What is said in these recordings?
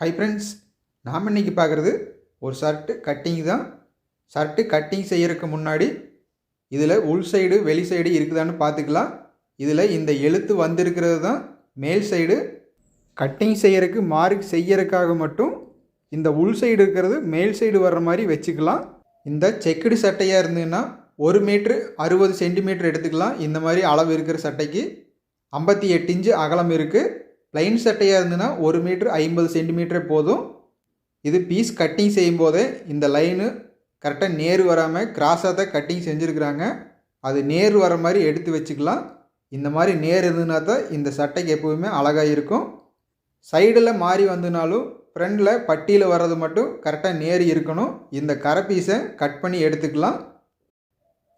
Hi friends நாம் இன்றைக்கி பார்க்குறது ஒரு ஷர்ட்டு கட்டிங் தான். ஷர்ட்டு கட்டிங் செய்கிறதுக்கு முன்னாடி இதில் உள் சைடு வெளி சைடு இருக்குதான்னு பார்த்துக்கலாம். இதில் இந்த எழுத்து வந்திருக்கிறது தான். மேல் சைடு கட்டிங் செய்கிறதுக்கு மார்க் செய்யறதுக்காக மட்டும் இந்த உள் சைடு இருக்கிறது மேல் சைடு வர்ற மாதிரி வச்சுக்கலாம். இந்த செக்குடு சட்டையாக இருந்ததுன்னா ஒரு மீட்ரு அறுபது சென்டிமீட்டர் எடுத்துக்கலாம். இந்த மாதிரி அளவு இருக்கிற சட்டைக்கு ஐம்பத்தி எட்டு இன்ச்சு அகலம் இருக்குது லைன் சட்டையாக இருந்ததுன்னா ஒரு மீட்ரு ஐம்பது சென்டிமீட்டரே போதும். இது பீஸ் கட்டிங் செய்யும்போதே இந்த லைனு கரெக்டாக நேர் வராமல் கிராஸாக தான் கட்டிங் செஞ்சுருக்குறாங்க. அது நேர் வர மாதிரி எடுத்து வச்சுக்கலாம். இந்த மாதிரி நேர் இருந்ததுனா தான் இந்த சட்டைக்கு எப்போவுமே அழகாக இருக்கும். சைடில் மாறி வந்தனாலும் ஃப்ரண்டில் பட்டியில் வர்றது மட்டும் கரெக்டாக நேர் இருக்கணும். இந்த கரை பீஸை கட் பண்ணி எடுத்துக்கலாம்.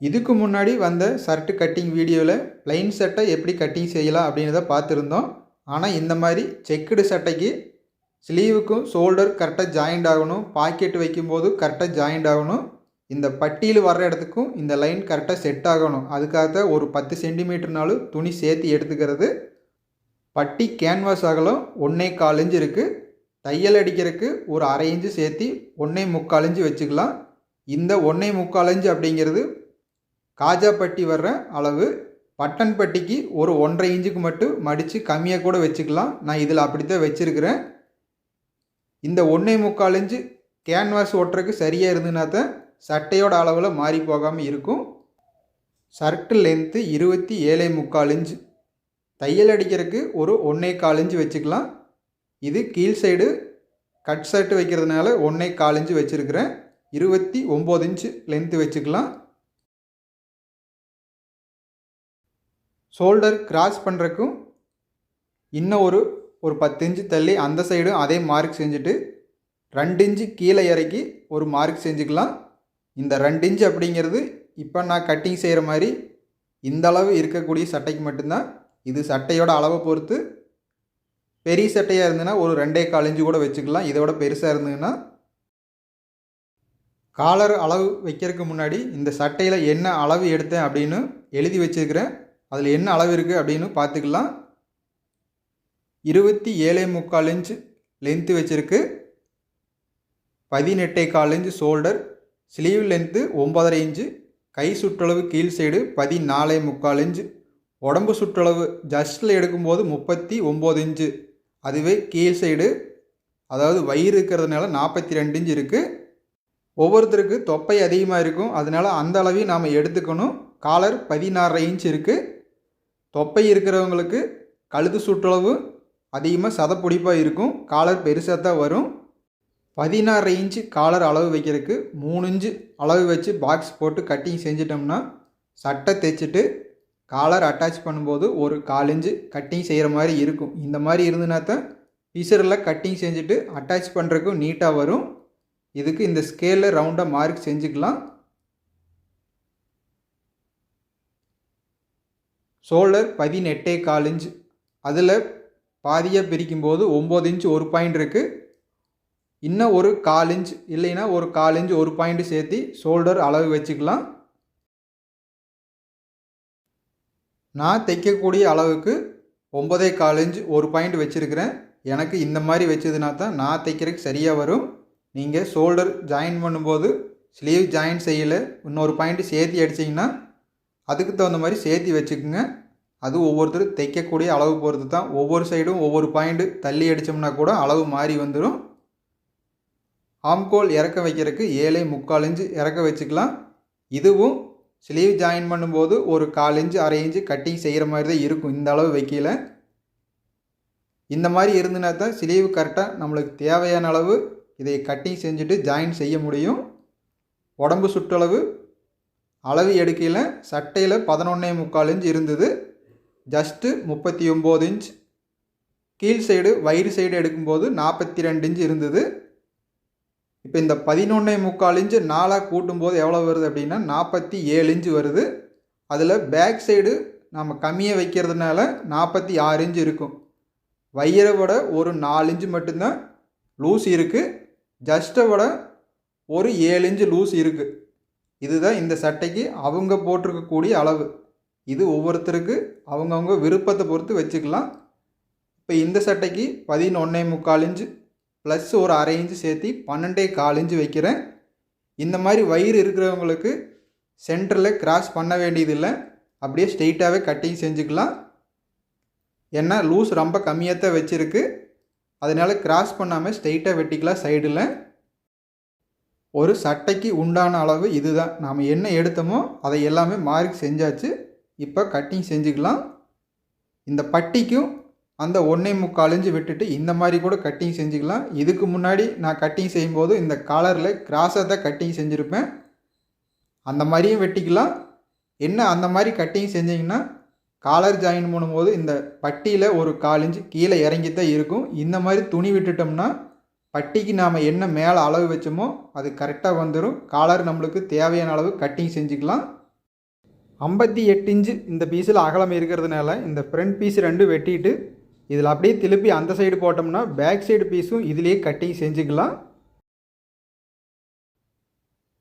இதுக்கு முன்னாடி வந்த ஷர்ட்டு கட்டிங் வீடியோவில் ப்ளைன் சட்டை எப்படி கட்டிங் செய்யலாம் அப்படின்றத பார்த்துருந்தோம். ஆனால் இந்த மாதிரி செக்குடு சட்டைக்கு ஸ்லீவுக்கும் ஷோல்டர் கரெக்டாக ஜாயிண்ட் ஆகணும். பாக்கெட் வைக்கும்போது கரெக்டாக ஜாயிண்ட் ஆகணும். இந்த பட்டியில் வர்ற இடத்துக்கும் இந்த லைன் கரெக்டாக செட் ஆகணும். அதுக்காக ஒரு பத்து சென்டிமீட்டர்னாலும் துணி சேர்த்து எடுத்துக்கிறது. பட்டி கேன்வாஸ் அகலம் ஒன்றே கால் இன்ச்சு இருக்குது தையல் அடிக்கிறதுக்கு ஒரு அரை இன்ச்சு சேர்த்து ஒன்றே முக்கால் இன்ச்சு வச்சுக்கலாம். இந்த ஒன்றே முக்கால் இன்ச்சு அப்படிங்கிறது காஜா பட்டி வர்ற அளவு பட்டன் பட்டிக்கு ஒரு ஒன்றரை இன்ச்சுக்கு மட்டும் மடித்து கம்மியாக கூட வச்சுக்கலாம். நான் இதில் அப்படித்தான் வச்சுருக்கிறேன். இந்த ஒன்றே முக்கால் இன்ச்சு கேன்வாஸ் ஒட்டுறதுக்கு சரியாக இருந்ததுனா தான் சட்டையோட அளவில் மாறி போகாமல் இருக்கும். ஷர்ட்டு லென்த்து இருபத்தி ஏழே முக்கால் இன்ச்சு. தையல் அடிக்கிறதுக்கு ஒரு ஒன்றே கால் இன்ச்சு வச்சுக்கலாம். இது கீழ் சைடு கட் ஷர்ட் வைக்கிறதுனால ஒன்றே கால் இன்ச்சு வச்சுருக்கிறேன். இருபத்தி ஒம்பது இன்ச்சு லென்த்து வச்சுக்கலாம். ஷோல்டர் கிராஸ் பண்ணுறக்கும் இன்னும் ஒரு ஒரு பத்து இன்ச்சு தள்ளி அந்த சைடும் அதே மார்க் செஞ்சுட்டு ரெண்டு இன்ச்சு கீழே இறக்கி ஒரு மார்க் செஞ்சுக்கலாம். இந்த ரெண்டு இன்ச்சு அப்படிங்கிறது இப்போ நான் கட்டிங் செய்கிற மாதிரி இந்த அளவு இருக்கக்கூடிய சட்டைக்கு மட்டும்தான். இது சட்டையோட அளவை பொறுத்து பெரிய சட்டையாக இருந்ததுன்னா ஒரு ரெண்டே கால் இன்ச்சு கூட வச்சுக்கலாம். இதோட பெருசாக இருந்ததுன்னா காலர் அளவு வைக்கிறதுக்கு முன்னாடி இந்த சட்டையில் என்ன அளவு எடுத்தேன் அப்படின்னு எழுதி வச்சுருக்கிறேன். அதில் என்ன அளவு இருக்குது அப்படின்னு பார்த்துக்கலாம். இருபத்தி ஏழே முக்கால் இன்ச் லென்த்து வச்சுருக்கு. பதினெட்டே கால் இன்ச்சு ஷோல்டர் ஸ்லீவ் லென்த்து ஒம்பதரை இன்ச்சு கை சுற்றளவு கீழ் சைடு பதினாலே முக்கால் இன்ச்சு உடம்பு சுற்றளவு ஜஸ்ட்டில் எடுக்கும்போது முப்பத்தி ஒம்பது இன்ச்சு அதுவே கீழ் சைடு அதாவது வயிறு இருக்கிறதுனால நாற்பத்தி ரெண்டு இன்ச்சு இருக்குது ஒவ்வொருத்தருக்கு தொப்பை அதிகமாக இருக்கும் அதனால் அந்த அளவையும் நாம் எடுத்துக்கணும். காலர் பதினாறரை இன்ச் இருக்குது தொப்பை இருக்கிறவங்களுக்கு கழுத்து சுற்றளவு அதிகமாக சதப்பிடிப்பாக இருக்கும். காலர் பெருசாக தான் வரும். பதினாறு இன்ச்சு காலர் அளவு வைக்கிறதுக்கு மூணு இன்ச்சு அளவு வச்சு பாக்ஸ் போட்டு கட்டிங் செஞ்சிட்டோம்னா சட்டை தைச்சிட்டு காலர் அட்டாச் பண்ணும்போது ஒரு கால் இன்ச்சு கட்டிங் செய்கிற மாதிரி இருக்கும். இந்த மாதிரி இருந்துனா தான் பிசரில் கட்டிங் செஞ்சுட்டு அட்டாச் பண்ணுறதுக்கும் நீட்டாக வரும். இதுக்கு இந்த ஸ்கேலில் ரவுண்டாக மார்க் செஞ்சுக்கலாம். ஷோல்டர் பதினெட்டே கால் இன்ச். அதில் பாதியாக பிரிக்கும்போது ஒம்பது இன்ச் ஒரு பாயிண்ட் இருக்குது இன்னும் ஒரு கால் இன்ச் இல்லைன்னா ஒரு கால் இன்ச் ஒரு பாயிண்ட் சேர்த்து ஷோல்டர் அளவு வச்சுக்கலாம். நான் தைக்கக்கூடிய அளவுக்கு ஒம்பதே கால் இன்ச் ஒரு பாயிண்ட் வச்சுருக்கிறேன். எனக்கு இந்த மாதிரி வச்சதுனா தான் நான் தைக்கிறதுக்கு சரியாக வரும். நீங்கள் ஷோல்டர் ஜாயின் பண்ணும்போது ஸ்லீவ் ஜாயின் செய்யலை இன்னொரு பாயிண்ட் சேர்த்தி அடிச்சிங்கன்னா அதுக்கு தகுந்த மாதிரி சேர்த்தி வச்சுக்கோங்க. அது ஒவ்வொருத்தரும் தைக்கக்கூடிய அளவு பொறுத்து தான் ஒவ்வொரு சைடும் ஒவ்வொரு பாயிண்ட்டு தள்ளி அடித்தோம்னா கூட அளவு மாறி வந்துடும் ஆம்கோல் இறக்க வைக்கிறதுக்கு ஏழை முக்கால் இன்ச்சு இறக்க வச்சுக்கலாம். இதுவும் ஸ்லீவ் ஜாயின் பண்ணும்போது ஒரு கால் இன்ச்சு அரை இன்ச்சு கட்டிங் செய்கிற மாதிரி தான் இருக்கும். இந்த அளவு வைக்கல இந்த மாதிரி இருந்துனா தான் ஸ்லீவ் கரெக்டாக நம்மளுக்கு தேவையான அளவு இதை கட்டிங் செஞ்சுட்டு ஜாயின் செய்ய முடியும். உடம்பு சுற்றளவு அளவு எடுக்கையில் சட்டையில் பதினொன்னே முக்கால் இன்ச் இருந்தது. ஜஸ்ட்டு முப்பத்தி ஒம்பது இன்ச். கீழ் சைடு வயிறு சைடு எடுக்கும்போது நாற்பத்தி ரெண்டு இன்ச் இருந்தது. இப்போ இந்த பதினொன்னே முக்கால் இன்ச்சு நாலாக கூட்டும்போது எவ்வளோ வருது அப்படின்னா நாற்பத்தி ஏழு இன்ச்சு வருது. அதில் பேக் சைடு நம்ம கம்மியாக வைக்கிறதுனால நாற்பத்தி ஆறு இன்ச்சு இருக்கும். வயிறை விட ஒரு நாலு இன்ச்சு மட்டும்தான் லூஸ் இருக்குது ஜஸ்ட்டை விட ஒரு ஏழு இன்ச்சு லூஸ் இருக்குது இதுதான் இந்த சட்டைக்கு அவங்க போட்டிருக்கக்கூடிய அளவு. இது ஒவ்வொருத்தருக்கு அவங்கவுங்க விருப்பத்தை பொறுத்து வச்சுக்கலாம். இப்போ இந்த சட்டைக்கு பதினொன்னே முக்கால் இன்ச்சு ப்ளஸ் ஒரு அரை இன்ச்சு சேர்த்து பன்னெண்டே கால் இன்ச்சு வைக்கிறேன். இந்த மாதிரி வயிறு இருக்கிறவங்களுக்கு சென்டரில் கிராஸ் பண்ண வேண்டியதில்லை. அப்படியே ஸ்ட்ரெயிட்டாகவே கட்டிங் செஞ்சுக்கலாம். ஏன்னா லூஸ் ரொம்ப கம்மியாக தான் வச்சுருக்கு. அதனால் கிராஸ் பண்ணாமல் ஸ்ட்ரெயிட்டாக வெட்டிக்கலாம் சைடில் ஒரு சட்டைக்கு உண்டான அளவு இதுதான். நாம் என்ன எடுத்தோமோ அதை எல்லாமே மார்க் செஞ்சாச்சு. இப்போ கட்டிங் செஞ்சுக்கலாம். இந்த பட்டிக்கும் அந்த ஒன்றே முக்கால் இஞ்சு விட்டுட்டு இந்த மாதிரி கூட கட்டிங் செஞ்சுக்கலாம். இதுக்கு முன்னாடி நான் கட்டிங் செய்யும்போது இந்த காலரில் கிராஸாக தான் கட்டிங் செஞ்சுருப்பேன். அந்த மாதிரியும் வெட்டிக்கலாம். என்ன அந்த மாதிரி கட்டிங் செஞ்சிங்கன்னா காலர் ஜாயின் பண்ணும்போது இந்த பட்டியில் ஒரு கால் இன்ச்சு கீழே இறங்கி தான் இருக்கும். இந்த மாதிரி துணி விட்டுட்டோம்னா பட்டிக்கு நாம் என்ன மேலே அளவு வச்சோமோ அது கரெக்டாக வந்துடும் காலர் நம்மளுக்கு தேவையான அளவு கட்டிங் செஞ்சுக்கலாம். ஐம்பத்தி எட்டு இன்ச்சு இந்த பீஸில் அகலம் இருக்கிறதுனால இந்த ஃப்ரண்ட் பீஸ் ரெண்டு வெட்டிட்டு இதில் அப்படியே திருப்பி அந்த சைடு போட்டோம்னா பேக் சைடு பீஸும் இதுலேயே கட்டிங் செஞ்சுக்கலாம்.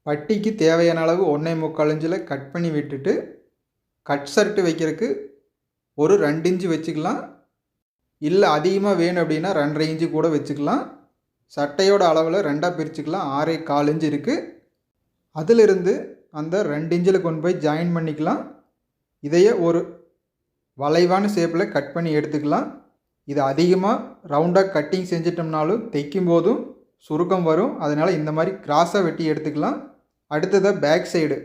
பட்டிக்கு தேவையான அளவு ஒன்றே முக்கால் இன்ச்சில் கட் பண்ணி விட்டுட்டு கட் ஷர்ட்டு வைக்கிறதுக்கு ஒரு ரெண்டு இன்ச்சு வச்சுக்கலாம். இல்லை அதிகமாக வேணும் அப்படின்னா ரெண்டரை இன்ச்சு கூட வச்சுக்கலாம். சட்டையோட அளவில் ரெண்டாக பிரிச்சுக்கலாம். ஆறே கால் இன்ச்சு இருக்குது அதிலிருந்து அந்த ரெண்டு இன்ச்சில் கொண்டு போய் ஜாயின் பண்ணிக்கலாம். இதையே ஒரு வளைவான ஷேப்பில் கட் பண்ணி எடுத்துக்கலாம். இது அதிகமாக ரவுண்டாக கட்டிங் செஞ்சிட்டோம்னாலும் தைக்கும் போதும் சுருக்கம் வரும். அதனால் இந்த மாதிரி கிராஸாக வெட்டி எடுத்துக்கலாம். அடுத்ததாக பேக் சைடு.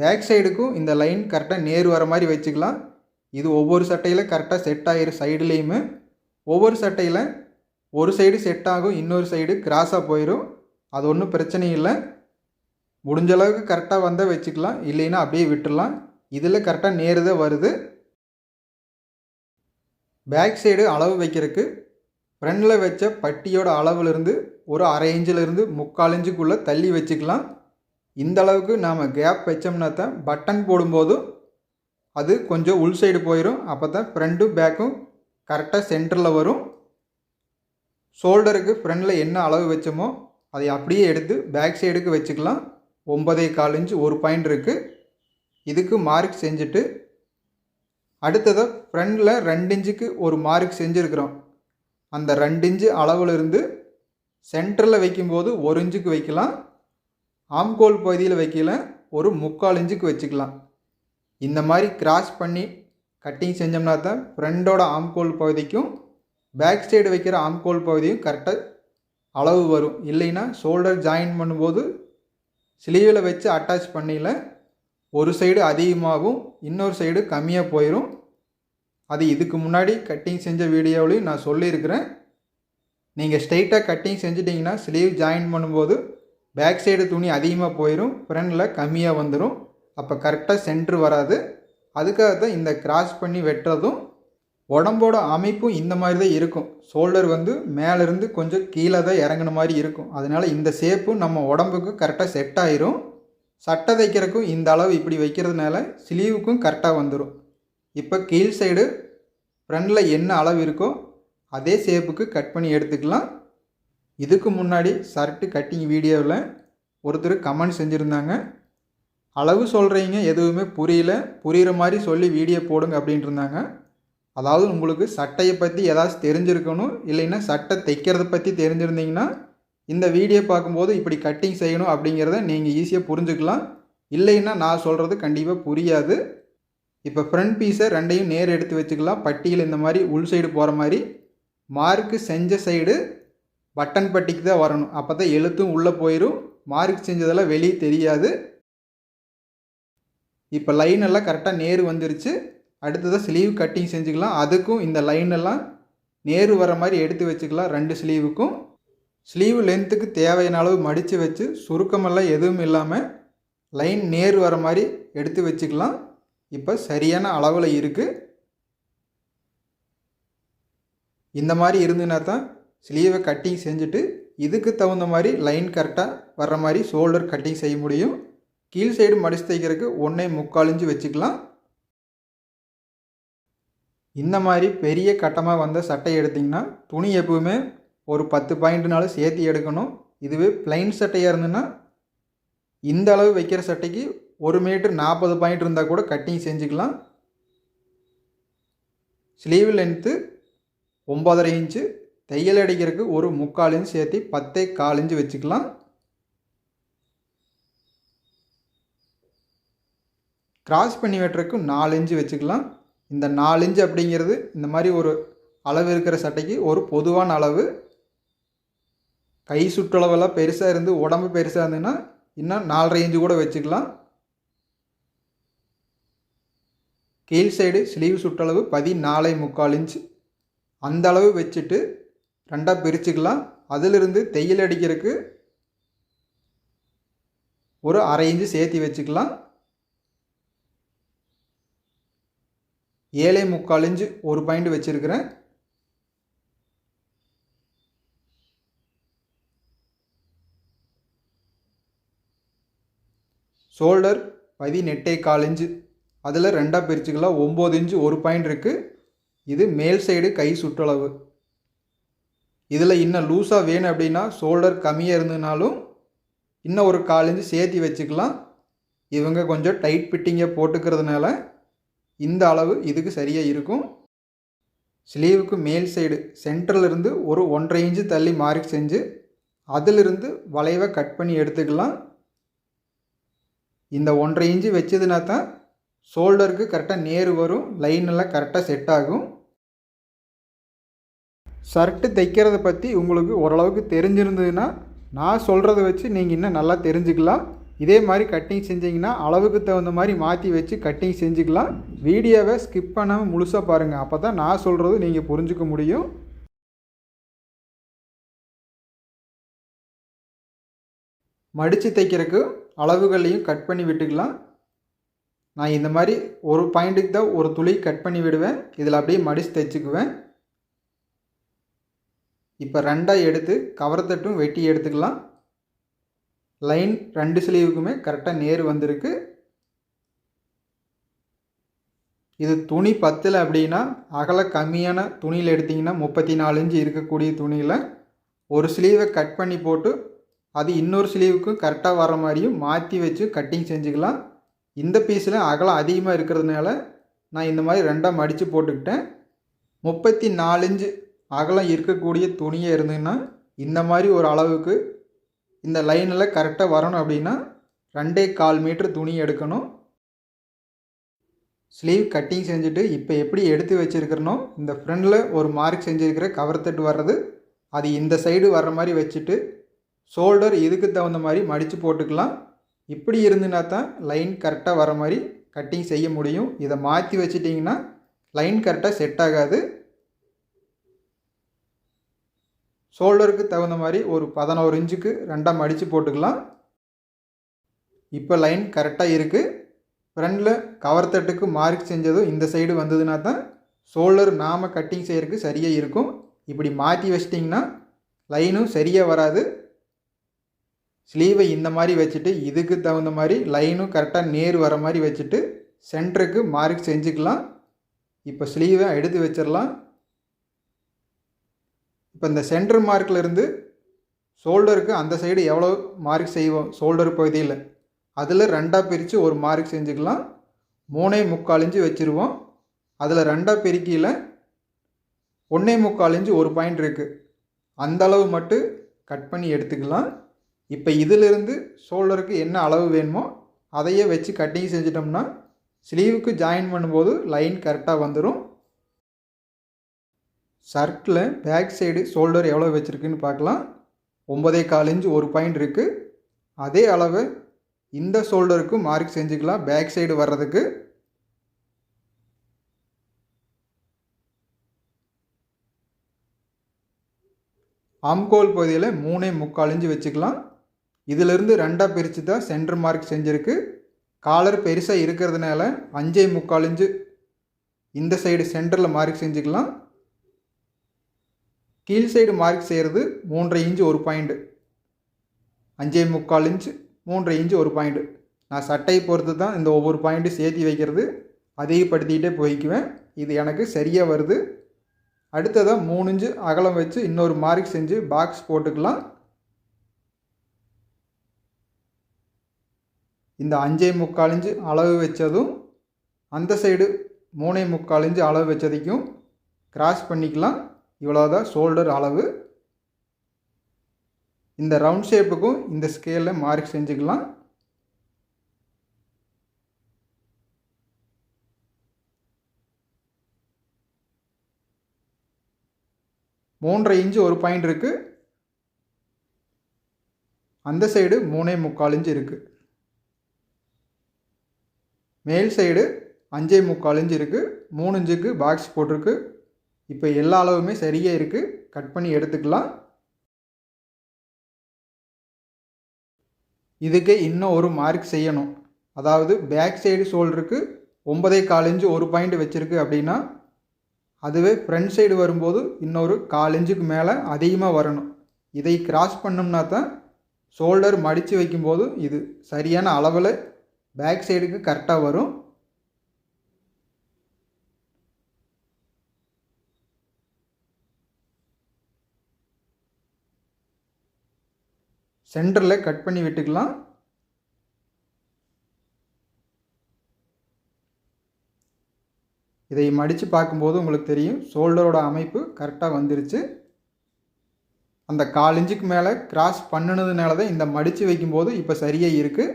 பேக் சைடுக்கும் இந்த லைன் கரெக்டாக நேர் வர மாதிரி வச்சுக்கலாம். இது ஒவ்வொரு சட்டையில் கரெக்டாக செட் ஆகிரும் சைடுலேயுமே. ஒவ்வொரு சட்டையில் ஒரு சைடு செட் ஆகும் இன்னொரு சைடு கிராஸாக போயிடும் அது ஒன்றும் பிரச்சனை இல்லை. முடிஞ்ச அளவுக்கு கரெக்டாக வந்தால் வச்சுக்கலாம். இல்லைன்னா அப்படியே விட்டுடலாம் இதில் கரெக்டாக நேரு வருது. பேக் சைடு அளவு வைக்கிறதுக்கு ஃப்ரண்டில் வச்ச பட்டியோட அளவுலேருந்து ஒரு அரை இன்ச்சிலேருந்து முக்கால் இன்ச்சுக்குள்ளே தள்ளி வச்சுக்கலாம். இந்த அளவுக்கு நாம் கேப் வச்சோம்னா தான் பட்டன் போடும்போதும் அது கொஞ்சம் உள் சைடு போயிடும் அப்போ தான் ஃப்ரண்ட்டும் பேக்கும் கரெக்டாக சென்டரில் வரும். ஷோல்டருக்கு ஃப்ரண்டில் என்ன அளவு வச்சோமோ அதை அப்படியே எடுத்து பேக் சைடுக்கு வச்சுக்கலாம். ஒன்பதே கால் இன்ச்சு ஒரு பாயிண்ட் இருக்குது இதுக்கு மார்க் செஞ்சுட்டு அடுத்ததாக ஃப்ரண்டில் ரெண்டு இன்ச்சுக்கு ஒரு மார்க் செஞ்சுருக்குறோம். அந்த ரெண்டு இன்ச்சு அளவுலேருந்து சென்டரில் வைக்கும்போது ஒரு இன்ச்சுக்கு வைக்கலாம். ஆம்கோல் பகுதியில் வைக்கல ஒரு முக்கால் இன்ச்சுக்கு வச்சுக்கலாம். இந்த மாதிரி கிராஸ் பண்ணி கட்டிங் செஞ்சோம்னா தான் ஃப்ரெண்டோட ஆம்கோல் பகுதிக்கும் பேக் சைடு வைக்கிற ஆம்கோல் பகுதியும் கரெக்டாக அளவு வரும். இல்லைன்னா ஷோல்டர் ஜாயின் பண்ணும்போது ஸ்லீவில் வச்சு அட்டாச் பண்ணியில் ஒரு சைடு அதிகமாகும் இன்னொரு சைடு கம்மியாக போயிடும் அது இதுக்கு முன்னாடி கட்டிங் செஞ்ச வீடியோவிலையும் நான் சொல்லியிருக்கிறேன். நீங்கள் ஸ்ட்ரைட்டாக கட்டிங் செஞ்சிட்டிங்கன்னா ஸ்லீவ் ஜாயின் பண்ணும்போது பேக் சைடு துணி அதிகமாக போயிடும் ஃப்ரண்டில் கம்மியாக வந்துடும் அப்போ கரெக்டாக சென்ட்ரு வராது. அதுக்காக தான் இந்த கிராஸ் பண்ணி வெட்டுறதும் உடம்போட அமைப்பும் இந்த மாதிரி தான் இருக்கும். ஷோல்டர் வந்து மேலேருந்து கொஞ்சம் கீழே தான் இறங்குன மாதிரி இருக்கும். அதனால் இந்த ஷேப்பும் நம்ம உடம்புக்கு கரெக்டாக செட் ஆயிரும். சட்டை தைக்கிறதுக்கும் இந்த அளவு இப்படி வைக்கிறதுனால ஸ்லீவுக்கும் கரெக்டாக வந்துடும் இப்போ கீழ் சைடு ஃப்ரண்டில் என்ன அளவு இருக்கோ அதே ஷேப்புக்கு கட் பண்ணி எடுத்துக்கலாம். இதுக்கு முன்னாடி ஷர்ட்டு கட்டிங் வீடியோவில் ஒருத்தர் கமெண்ட் செஞ்சுருந்தாங்க. அளவு சொல்கிறீங்க எதுவுமே புரியல. புரிகிற மாதிரி சொல்லி வீடியோ போடுங்க அப்படின்ட்டு இருந்தாங்க. அதாவது உங்களுக்கு சட்டையை பற்றி ஏதாச்சும் தெரிஞ்சிருக்கணும் இல்லைன்னா சட்டை தைக்கிறத பற்றி தெரிஞ்சிருந்தீங்கன்னா இந்த வீடியோ பார்க்கும்போது இப்படி கட்டிங் செய்யணும் அப்படிங்கிறத நீங்கள் ஈஸியாக புரிஞ்சுக்கலாம். இல்லைன்னா நான் சொல்கிறது கண்டிப்பாக புரியாது. இப்போ ஃப்ரண்ட் பீஸை ரெண்டையும் நேர் எடுத்து வச்சுக்கலாம். பட்டியில் இந்த மாதிரி உள் சைடு போகிற மாதிரி. மார்க்கு செஞ்ச சைடு பட்டன் பட்டிக்கு தான் வரணும். அப்போ தான் எழுத்தும் உள்ளே போயிடும் மார்க் செஞ்சதெல்லாம் வெளியே தெரியாது. இப்போ லைன் எல்லாம் கரெக்டாக நேரு வந்துருச்சு. அடுத்ததாக ஸ்லீவ் கட்டிங் செஞ்சுக்கலாம். அதுக்கும் இந்த லைன் எல்லாம் நேரு வர மாதிரி எடுத்து வச்சுக்கலாம். ரெண்டு ஸ்லீவுக்கும் ஸ்லீவ் லென்த்துக்கு தேவையான அளவு மடித்து வச்சு சுருக்கமெல்லாம் எதுவும் இல்லாமல் லைன் நேர் வர மாதிரி எடுத்து வச்சுக்கலாம். இப்போ சரியான அளவில் இருக்குது இந்த மாதிரி இருந்துன்னா தான் ஸ்லீவை கட்டிங் செஞ்சுட்டு இதுக்கு தகுந்த மாதிரி லைன் கரெக்டாக வர்ற மாதிரி ஷோல்டர் கட்டிங் செய்ய முடியும். கீழ் சைடு மடிச்சு தைக்கிறதுக்கு ஒன்றே முக்கால் இன்ச்சு வச்சுக்கலாம். இந்த மாதிரி பெரிய கட்டமாக வந்த சட்டை எடுத்திங்கன்னா துணி எப்பவுமே ஒரு பத்து பாயிண்ட்னாலும் சேர்த்து எடுக்கணும். இதுவே பிளைன் சட்டையாக இருந்ததுன்னா இந்த அளவு வைக்கிற சட்டைக்கு ஒரு மீட்டர் நாற்பது பாயிண்ட் இருந்தால் கூட கட்டிங் செஞ்சுக்கலாம். ஸ்லீவ் லென்த்து ஒம்பதரை இன்ச்சு தையல் அடிக்கிறதுக்கு ஒரு முக்கால் இன்ச் சேர்த்து பத்தே கால் இன்ச்சு வச்சுக்கலாம். கிராஸ் பண்ணி வெட்டுறதுக்கு நாலு இன்ச்சு வச்சுக்கலாம். இந்த நாலு இன்ச்சு அப்படிங்கிறது இந்த மாதிரி ஒரு அளவு இருக்கிற சட்டைக்கு ஒரு பொதுவான அளவு. கை சுற்றளவெல்லாம் பெருசாக இருந்து உடம்பு பெருசாக இருந்ததுன்னா இன்னும் நாலரை இன்ச்சு கூட வச்சுக்கலாம். கீழ் சைடு ஸ்லீவ் சுற்றளவு பதினாலை முக்கால் இன்ச் அந்த அளவு வச்சுட்டு ரெண்டாக பிரிச்சுக்கலாம். அதிலிருந்து தையல் அடிக்கிறதுக்கு ஒரு அரை இன்ச்சு சேர்த்து வச்சுக்கலாம். ஏழே முக்கால் இன்ச்சு ஒரு பாயிண்ட் வச்சுருக்கிறேன். ஷோல்டர் பதினெட்டே கால் இன்ச்சு. அதில் ரெண்டாக பிரிச்சுக்கலாம் ஒம்பது இன்ச்சு ஒரு பாயிண்ட் இருக்குது இது மேல் சைடு கை சுற்றளவு. இதில் இன்னும் லூஸாக வேணும் அப்படின்னா ஷோல்டர் கம்மியாக இருந்ததுனாலும் இன்னும் ஒரு கால் இன்ச்சு சேர்த்து வச்சுக்கலாம். இவங்க கொஞ்சம் டைட் ஃபிட்டிங்கை போட்டுக்கிறதுனால இந்த அளவு இதுக்கு சரியாக இருக்கும். ஸ்லீவுக்கு மேல் சைடு சென்டர்லேருந்து ஒரு ஒன்றரை இன்ச்சு தள்ளி மார்க் செஞ்சு அதிலிருந்து வளைவை கட் பண்ணி எடுத்துக்கலாம். இந்த ஒன்றரை இன்ச்சு வச்சதுனா தான் ஷோல்டருக்கு கரெக்டாக நேர் வரும் லைன் எல்லாம் கரெக்டாக செட் ஆகும். ஷர்ட்டு தைக்கிறத பற்றி உங்களுக்கு ஓரளவுக்கு தெரிஞ்சிருந்ததுன்னா நான் சொல்கிறத வச்சு நீங்கள் இன்னும் நல்லா தெரிஞ்சுக்கலாம். இதே மாதிரி கட்டிங் செஞ்சிங்கன்னா அளவுக்கு தகுந்த மாதிரி மாற்றி வச்சு கட்டிங் செஞ்சுக்கலாம். வீடியோவை ஸ்கிப் பண்ணாமல் முழுசாக பாருங்கள் அப்போ தான் நான் சொல்கிறது நீங்கள் புரிஞ்சுக்க முடியும். மடித்து தைக்கிறதுக்கு அளவுகளையும் கட் பண்ணி விட்டுக்கலாம். நான் இந்த மாதிரி ஒரு பாயிண்ட்டுக்கு தான் ஒரு துளி கட் பண்ணி விடுவேன். இதில் அப்படியே மடித்து தைச்சிக்குவேன். இப்போ ரெண்டாக எடுத்து கவர் தட்டும் வெட்டி எடுத்துக்கலாம். லைன் ரெண்டு ஸ்லீவுக்குமே கரெக்டாக நேர் வந்திருக்கு. இது துணி பத்தில் அப்படின்னா அகல கம்மியான துணியில் எடுத்திங்கன்னா முப்பத்தி நாலு இன்ச்சு இருக்கக்கூடிய துணியில் ஒரு ஸ்லீவை கட் பண்ணி போட்டு அது இன்னொரு ஸ்லீவுக்கும் கரெக்டாக வர மாதிரியும் மாற்றி வச்சு கட்டிங் செஞ்சுக்கலாம். இந்த பீஸில் அகலம் அதிகமாக இருக்கிறதுனால நான் இந்த மாதிரி ரெண்டாக மடித்து போட்டுக்கிட்டேன். முப்பத்தி நாலஞ்சு அகலம் இருக்கக்கூடிய துணியை இருந்ததுன்னா இந்த மாதிரி ஒரு அளவுக்கு இந்த லைனில் கரெக்டாக வரணும் அப்படின்னா ரெண்டே கால் மீட்ரு துணி எடுக்கணும். ஸ்லீவ் கட்டிங் செஞ்சுட்டு இப்போ எப்படி எடுத்து வச்சுருக்கிறனோ இந்த ஃப்ரண்டில் ஒரு மார்க் செஞ்சுருக்கிற கவர் தட்டு வர்றது அது இந்த சைடு வர்ற மாதிரி வச்சுட்டு ஷோல்டர் இதுக்கு தகுந்த மாதிரி மடித்து போட்டுக்கலாம். இப்படி இருந்துனா தான் லைன் கரெக்டாக வர மாதிரி கட்டிங் செய்ய முடியும். இதை மாற்றி வச்சிட்டிங்கன்னா லைன் கரெக்டாக செட் ஆகாது. ஷோல்டருக்கு தகுந்த மாதிரி ஒரு பதினோரு இன்ச்சுக்கு ரெண்டாக மடித்து போட்டுக்கலாம். இப்போ லைன் கரெக்டாக இருக்குது ஃப்ரண்டில் கவர் தட்டுக்கு மார்க் செஞ்சதும் இந்த சைடு வந்ததுன்னா தான் ஷோல்டர் நாம் கட்டிங் செய்கிறதுக்கு சரியாக இருக்கும். இப்படி மாற்றி வச்சிட்டிங்கன்னா லைனும் சரியாக வராது. ஸ்லீவை இந்த மாதிரி வச்சுட்டு இதுக்கு தகுந்த மாதிரி லைனும் கரெக்டாக நேர் வர மாதிரி வச்சுட்டு சென்டருக்கு மார்க் செஞ்சுக்கலாம். இப்போ ஸ்லீவை எடுத்து வச்சிடலாம். இப்போ இந்த சென்டர் மார்க்லேருந்து ஷோல்டருக்கு அந்த சைடு எவ்வளோ மார்க் செய்வோம் ஷோல்டர் பகுதியில் அதில் ரெண்டாக பிரித்து ஒரு மார்க் செஞ்சுக்கலாம். மூணே முக்கால் இன்ச்சு வச்சுருவோம். அதில் ரெண்டாக பெருக்கியில் ஒன்றே முக்கால் இன்ச்சு ஒரு பாயிண்ட் இருக்குது அந்த அளவு மட்டும் கட் பண்ணி எடுத்துக்கலாம். இப்போ இதிலிருந்து ஷோல்டருக்கு என்ன அளவு வேணுமோ அதையே வச்சு கட்டிங் செஞ்சிட்டோம்னா ஸ்லீவுக்கு ஜாயின் பண்ணும்போது லைன் கரெக்டாக வந்துடும் ஷர்ட்டில் பேக் சைடு ஷோல்டர் எவ்வளோ வச்சுருக்குன்னு பார்க்கலாம். ஒம்பதே கால் இன்ச்சு ஒரு பாயிண்ட் இருக்குது அதே அளவு இந்த ஷோல்டருக்கு மார்க் செஞ்சுக்கலாம் பேக் சைடு வர்றதுக்கு. அம்கோல் பகுதியில் மூணே முக்கால் இன்ச்சு வச்சுக்கலாம். இதிலிருந்து ரெண்டாக பிரித்து தான் சென்டர் மார்க் செஞ்சுருக்கு. காலர் பெருசாக இருக்கிறதுனால அஞ்சே முக்கால் இன்ச்சு இந்த சைடு சென்டரில் மார்க் செஞ்சுக்கலாம். கீழ் சைடு மார்க் செய்கிறது மூன்றரை இன்ச்சு ஒரு பாயிண்ட்டு அஞ்சே முக்கால் இன்ச்சு மூன்றரை இன்ச்சு ஒரு பாயிண்ட்டு நான் சட்டையை பொறுத்து தான் இந்த ஒவ்வொரு பாயிண்ட்டும் சேர்த்தி வைக்கிறது. அதிகப்படுத்திக்கிட்டே போய்க்குவேன். இது எனக்கு சரியாக வருது. அடுத்ததாக மூணு இன்ச்சு அகலம் வச்சு இன்னொரு மார்க் செஞ்சு பாக்ஸ் போட்டுக்கலாம். இந்த அஞ்சே முக்கால் இன்ச்சு அளவு வச்சதும் அந்த சைடு மூணே முக்கால் இன்ச்சு அளவு வச்சதைக்கும் கிராஸ் பண்ணிக்கலாம். இவ்வளோதான் ஷோல்டர் அளவு. இந்த ரவுண்ட் ஷேப்புக்கும் இந்த ஸ்கேலில் மார்க் செஞ்சுக்கலாம். மூன்றரை இன்ச்சு ஒரு பாயிண்ட் இருக்குது அந்த சைடு மூணே முக்கால் இன்ச்சு இருக்குது மேல் சைடு அஞ்சே முக்கால் இன்ச்சு இருக்குது மூணு இன்ச்சுக்கு பாக்ஸ் போட்டிருக்கு. இப்போ எல்லா அளவுமே சரியாக இருக்குது கட் பண்ணி எடுத்துக்கலாம். இதுக்கு இன்னும் ஒரு மார்க் செய்யணும். அதாவது பேக் சைடு ஷோல்டருக்கு ஒன்பதே கால் ஒரு பாயிண்ட் வச்சுருக்கு அப்படின்னா அதுவே ஃப்ரண்ட் சைடு வரும்போது இன்னொரு கால் மேலே அதிகமாக வரணும். இதை கிராஸ் பண்ணோம்னா தான் ஷோல்டர் மடித்து வைக்கும்போது இது சரியான அளவில் பேக் சைடுக்கு கரெக்டாக வரும். சென்டரில் கட் பண்ணி விட்டுக்கலாம். இதை மடித்து பார்க்கும்போது உங்களுக்கு தெரியும் ஷோல்டரோட அமைப்பு கரெக்டாக வந்துருச்சு. அந்த கால் இன்ச்சுக்கு மேலே கிராஸ் பண்ணினதுனால தான் இந்த மடித்து வைக்கும்போது இப்போ சரியாக இருக்குது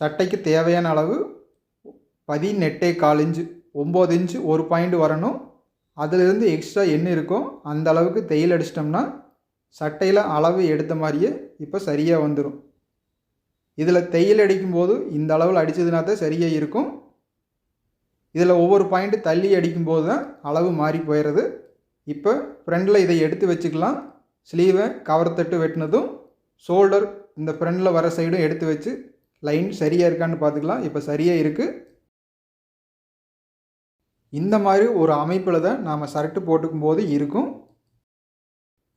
சட்டைக்கு தேவையான அளவு பதினெட்டே கால் இன்ச்சு ஒம்பது இன்ச்சு ஒரு பாயிண்ட் வரணும். அதிலிருந்து எக்ஸ்ட்ரா என்ன இருக்கோ அந்த அளவுக்கு தையல் அடிச்சிட்டோம்னா சட்டையில் அளவு எடுத்த மாதிரியே இப்போ சரியாக வந்துடும் இதில் தையல் அடிக்கும்போது இந்த அளவில் அடித்ததுனா தான் சரியாக இருக்கும். இதில் ஒவ்வொரு பாயிண்ட் தள்ளி அடிக்கும்போது தான் அளவு மாறி போயிடுது இப்போ ஃப்ரண்டில் இதை எடுத்து வச்சுக்கலாம். ஸ்லீவை கவர் தட்டு வெட்டினதும் ஷோல்டர் இந்த ஃப்ரண்டில் வர சைடும் எடுத்து வச்சு லைன் சரியாக இருக்கான்னு பார்த்துக்கலாம். இப்போ சரியாக இருக்குது இந்த மாதிரி ஒரு அமைப்பில் தான் நாம் சர்ட்டு போட்டுக்கும் போது இருக்கும்.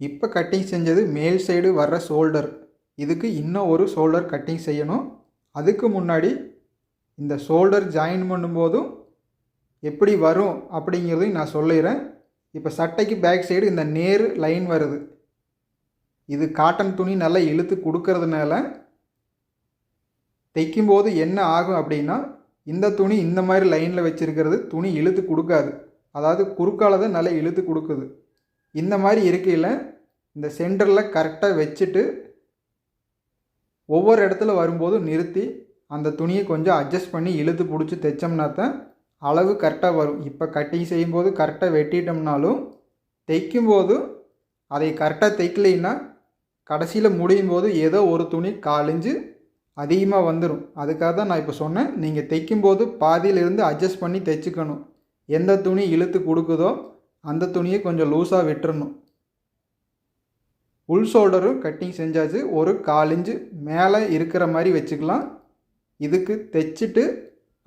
இப்போ கட்டிங் செஞ்சது மேல் சைடு வர்ற ஷோல்டர் இதுக்கு இன்னும் ஒரு ஷோல்டர் கட்டிங் செய்யணும். அதுக்கு முன்னாடி இந்த ஷோல்டர் ஜாயின் பண்ணும்போதும் எப்படி வரும் அப்படிங்கிறதையும் நான் சொல்லிடுறேன். இப்போ சட்டைக்கு பேக் சைடு இந்த நேர் லைன் வருது. இது காட்டன் துணி நல்லா இழுத்து கொடுக்கறதுனால தைக்கும்போது என்ன ஆகும் அப்படின்னா இந்த துணி இந்த மாதிரி லைனில் வச்சுருக்கிறது துணி இழுத்து கொடுக்காது. அதாவது குறுக்கால தான் நல்லா இழுத்து கொடுக்குது. இந்த மாதிரி இருக்கையில் இந்த சென்டரில் கரெக்டாக வச்சுட்டு ஒவ்வொரு இடத்துல வரும்போது நிறுத்தி அந்த துணியை கொஞ்சம் அட்ஜஸ்ட் பண்ணி இழுத்து பிடிச்சி தைச்சோம்னா தான் அளவு கரெக்டாக வரும். இப்போ கட்டிங் செய்யும்போது கரெக்டாக வெட்டிட்டோம்னாலும் தைக்கும்போது அதை கரெக்டாக தைக்கலைன்னா கடைசியில் முடியும் போது ஏதோ ஒரு துணி காலிஞ்சு அதிகமாக வந்துடும் அதுக்காக தான் நான் இப்போ சொன்னேன். நீங்கள் தைக்கும்போது பாதியிலிருந்து அட்ஜஸ்ட் பண்ணி தைச்சிக்கணும். எந்த துணி இழுத்து கொடுக்குதோ அந்த துணியை கொஞ்சம் லூஸாக விட்டுறணும். உள் ஷோல்டரும் கட்டிங் செஞ்சாச்சு. ஒரு காலிஞ்சு மேலே இருக்கிற மாதிரி வச்சுக்கலாம். இதுக்கு தைச்சிட்டு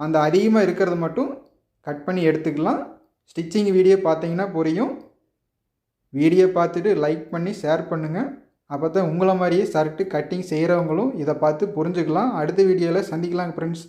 அந்த அதிகமாக இருக்கிறத மட்டும் கட் பண்ணி எடுத்துக்கலாம். ஸ்டிச்சிங் வீடியோ பார்த்தீங்கன்னா புரியும். வீடியோ பார்த்துட்டு லைக் பண்ணி ஷேர் பண்ணுங்கள் அப்போ தான் உங்களை மாதிரியே ஷர்ட்டு கட்டிங் செய்கிறவங்களும் இதை பார்த்து புரிஞ்சுக்கலாம். அடுத்த வீடியோவில் சந்திக்கலாம் ஃப்ரெண்ட்ஸ்